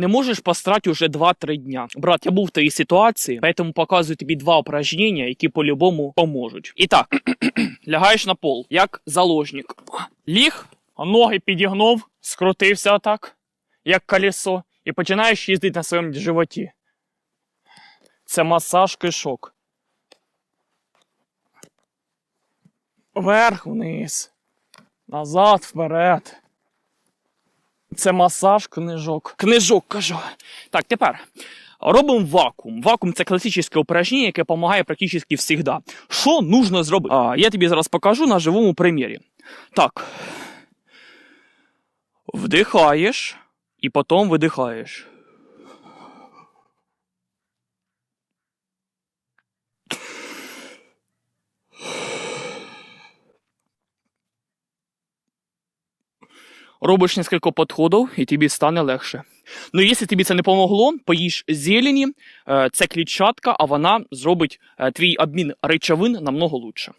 Не можеш посрати уже 2-3 дня. Брат, я був в тій ситуації, поэтому показую тобі два упражнення, які по-любому поможуть. І так, лягаєш на пол, як заложник. Ліг, ноги підігнув, скрутився отак, як колесо, і починаєш їздити на своєму животі. Це масаж кишок. Вверх вниз. Назад, вперед. Це масаж книжок. Книжок кажу. Так, тепер робимо вакуум. Вакуум це класичне упражнення, яке допомагає практично завжди. Що нужно зробити? А, я тобі зараз покажу на живому примірі. Так. Вдихаєш і потім видихаєш. Робиш несколько підходів, і тобі стане легше. Ну, якщо тобі це не помогло, поїж зелені, е, це клітчатка, а вона зробить е, твій обмін речовин намного лучше.